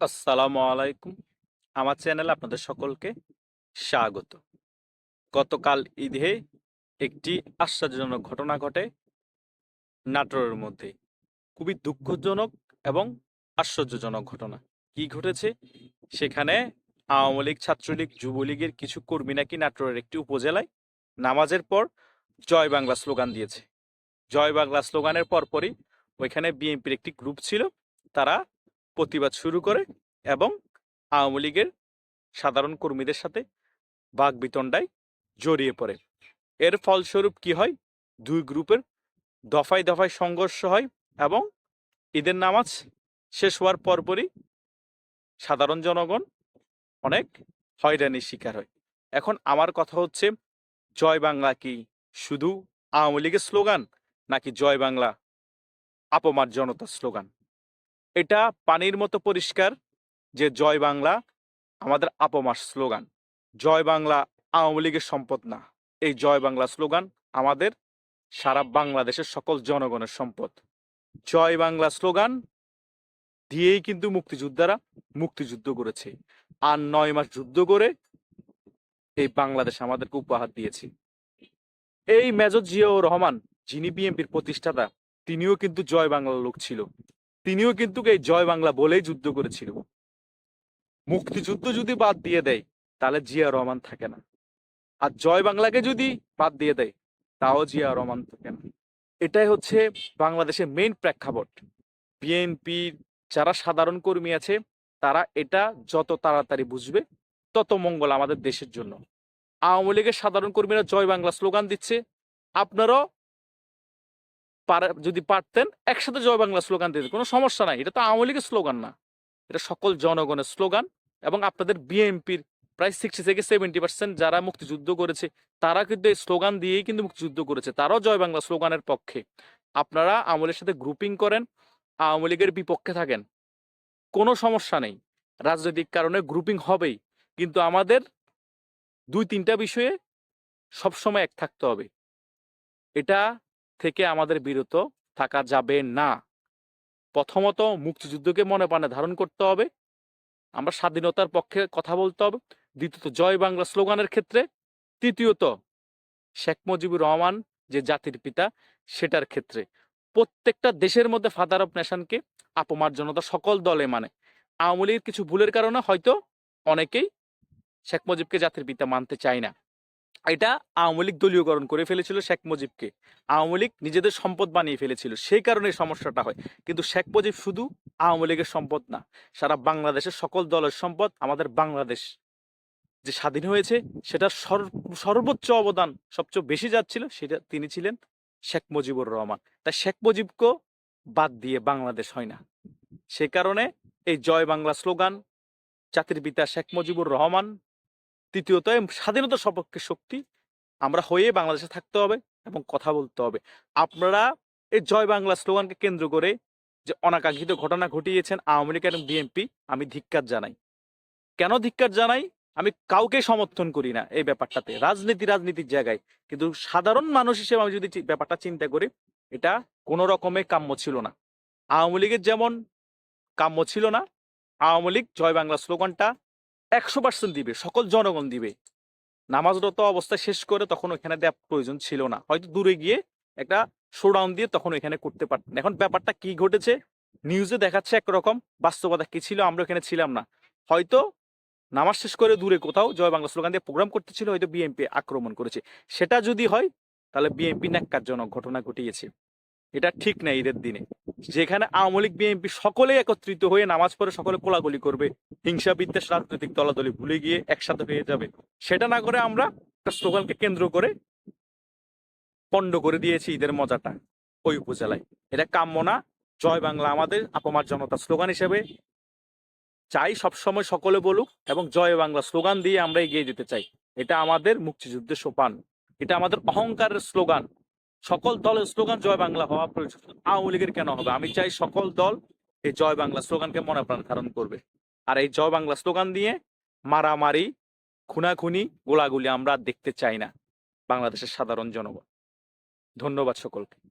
আসসালামু আলাইকুম। আমার চ্যানেলে আপনাদের সকলকে স্বাগত। গতকাল ঈদে একটি আশ্চর্যজনক ঘটনা ঘটে। নাটোরের মধ্যে। খুবই দুঃখজনক এবং আশ্চর্যজনক ঘটনা। কি ঘটেছে? সেখানে আওয়ামী লীগ, ছাত্রলীগ, যুবলীগের কিছু কর্মী নাকি নাটোরের একটি উপজেলায় নামাজের পর জয় বাংলা স্লোগান দিয়েছে। জয় বাংলা স্লোগানের পরপরই ওইখানে বিএনপির একটি গ্রুপ ছিল। তারা প্রতিবাদ শুরু করে এবং আওয়ামী লীগের সাধারণ কর্মীদের সাথে বাঘ বিতণ্ডায় জড়িয়ে পড়ে। এর ফলস্বরূপ কি হয়? দুই গ্রুপের দফায় দফায় সংঘর্ষ হয় এবং ঈদের নামাজ শেষ হওয়ার পরপরই সাধারণ জনগণ অনেক হয়রানির শিকার হয়। এখন আমার কথা হচ্ছে, জয় বাংলা কি শুধু আওয়ামী লীগের স্লোগান নাকি জয় বাংলা আপমার জনতার স্লোগান? এটা পানির মতো পরিষ্কার যে জয় বাংলা আমাদের আপমার স্লোগান। জয় বাংলা আওয়ামী লীগের সম্পদ না। এই জয় বাংলা স্লোগান আমাদের সারা বাংলাদেশের সকল জনগণের সম্পদ। জয় বাংলা স্লোগান দিয়েই কিন্তু মুক্তিযোদ্ধারা মুক্তিযুদ্ধ করেছে। আর নয় মাস যুদ্ধ করে এই বাংলাদেশ আমাদেরকে উপহার দিয়েছে। এই মেজর জিয়াউর রহমান যিনি বিএনপির প্রতিষ্ঠাতা, তিনিও কিন্তু জয় বাংলার লোক ছিল। তিনিও কিন্তু এই জয় বাংলা বলেই যুদ্ধ করেছিল। মুক্তিযুদ্ধ যদি বাদ দিয়ে দেয়, তাহলে জিয়া রহমান থাকে না। আর জয় বাংলাকে যদি বাদ দিয়ে দেয়, তাও জিয়া রহমান থাকে না। এটাই হচ্ছে বাংলাদেশের মেইন প্রেক্ষাপট। বিএনপির যারা সাধারণ কর্মী আছে, তারা এটা যত তাড়াতাড়ি বুঝবে, তত মঙ্গল আমাদের দেশের জন্য। আওয়ামী লীগের সাধারণ কর্মীরা জয় বাংলা স্লোগান দিচ্ছে, আপনারাও যদি পারতেন একসাথে জয় বাংলা স্লোগান দিতে কোনো সমস্যা নাই। এটা তো আওয়ামী লীগের স্লোগান না। এটা সকল জনগণের স্লোগান এবং আপনাদের বিএনপির প্রায় সিক্সটি থেকে সেভেন্টি পার্সেন্ট যারা মুক্তিযুদ্ধ করেছে, তারা কিন্তু এই স্লোগান দিয়েই কিন্তু মুক্তিযুদ্ধ করেছে। তারাও জয় বাংলা স্লোগানের পক্ষে। আপনারা আওয়ামী সাথে গ্রুপিং করেন, আওয়ামী লীগের বিপক্ষে থাকেন। কোনো সমস্যা নেই। রাজনৈতিক কারণে গ্রুপিং হবেই। কিন্তু আমাদের দুই তিনটা বিষয়ে সবসময় এক থাকতে হবে। এটা থেকে আমাদের বিরত থাকা যাবে না। প্রথমত মুক্তিযুদ্ধকে মনে প্রাণে ধারণ করতে হবে। আমরা স্বাধীনতার পক্ষে কথা বলতে হবে। দ্বিতীয়ত জয় বাংলা স্লোগানের ক্ষেত্রে। তৃতীয়ত শেখ মুজিবুর রহমান যে জাতির পিতা, সেটার ক্ষেত্রে। প্রত্যেকটা দেশের মধ্যে ফাদার অফ নেশনকে আপমার জনতা সকল দলে মানে। আওয়ামী কিছু ভুলের কারণে হয়তো অনেকেই শেখ মুজিবকে জাতির পিতা মানতে চায় না। এটা আওয়ামী লীগ দলীয়করণ করে ফেলেছিল শেখ মুজিবকে। আওয়ামী লীগ নিজেদের সম্পদ বানিয়ে ফেলেছিল, সেই কারণে সমস্যাটা হয়। কিন্তু শেখ মুজিব শুধু আওয়ামী লীগের সম্পদ না, সারা বাংলাদেশের সকল দলের সম্পদ আমাদের বাংলাদেশ। যে স্বাধীন হয়েছে, সেটার সর্বোচ্চ অবদান সবচেয়ে বেশি যাচ্ছিল সেটা তিনি ছিলেন শেখ মুজিবুর রহমান। তাই শেখ মুজিবকে বাদ দিয়ে বাংলাদেশ হয় না। সে কারণে এই জয় বাংলা স্লোগান, জাতির পিতা শেখ মুজিবুর রহমান তৃতীয়ত স্বাধীনতা সপক্ষে শক্তি। আমরা হয়ে বাংলাদেশে থাকতে হবে এবং কথা বলতে হবে। আপনারা এই জয় বাংলা স্লোগানকে কেন্দ্র করে যে অনাকাঙ্ক্ষিত ঘটনা ঘটিয়েছেন আওয়ামী লীগ এবং বিএনপি, আমি ধিক্কার জানাই। কেন ধিক্কার জানাই? আমি কাউকে সমর্থন করি না এই ব্যাপারটাতে। রাজনীতি রাজনীতির জায়গায়। কিন্তু সাধারণ মানুষ হিসেবে আমি যদি ব্যাপারটা চিন্তা করি, এটা কোনো রকমের কাম্য ছিল না। আওয়ামী লীগের যেমন কাম্য ছিল না, আওয়ামী লীগ জয় বাংলা স্লোগানটা একশো পার্সেন্ট দিবে, সকল জনগণ দিবে। নামাজরত অবস্থায় শেষ করে তখন ওইখানে দেওয়ার প্রয়োজন ছিল না। হয়তো দূরে গিয়ে একটা শোডাউন দিয়ে তখন ওইখানে করতে পারতেন এখন ব্যাপারটা কি ঘটেছে? নিউজে দেখাচ্ছে একরকম, বাস্তবতা কি ছিল আমরা ওখানে ছিলাম না। হয়তো নামাজ শেষ করে দূরে কোথাও জয় বাংলা স্লোগান দিয়ে প্রোগ্রাম করতেছিল, হয়তো বিএনপি আক্রমণ করেছে। সেটা যদি হয়, তাহলে বিএনপি ন্যাক্কারজনক ঘটনা ঘটিয়েছে। এটা ঠিক না ঈদের দিনে। যেখানে আওয়ামী লীগ, বিএনপি সকলে একত্রিত হয়ে নামাজ পড়ে সকলে কোলাগুলি করবে হিংসা বিদ্বেষ রাজনৈতিক দলাদলি ভুলে গিয়ে একসাথে হয়ে যাবে, সেটা না করে আমরা একটা স্লোগানকে কেন্দ্র করে পণ্ড করে দিয়েছি ঈদের মজাটা ওই উপজেলায়। এটা কাম্য না, জয় বাংলা আমাদের আপমার জনতা স্লোগান হিসেবে চাই সবসময় সকলে বলুক এবং জয় বাংলা স্লোগান দিয়ে আমরা এগিয়ে যেতে চাই। এটা আমাদের মুক্তিযুদ্ধের সোপান, এটা আমাদের অহংকারের স্লোগান। সকল দলের স্লোগান জয় বাংলা হওয়া প্রয়োজন। আওয়ামী লীগের কেন হবে? আমি চাই সকল দল এই জয় বাংলা স্লোগানকে মনে প্রাণ ধারণ করবে। আর এই জয় বাংলা স্লোগান দিয়ে মারামারি, খুনাখুনি, গোলাগুলি আমরা দেখতে চাই না বাংলাদেশের সাধারণ জনগণ। ধন্যবাদ সকলকে।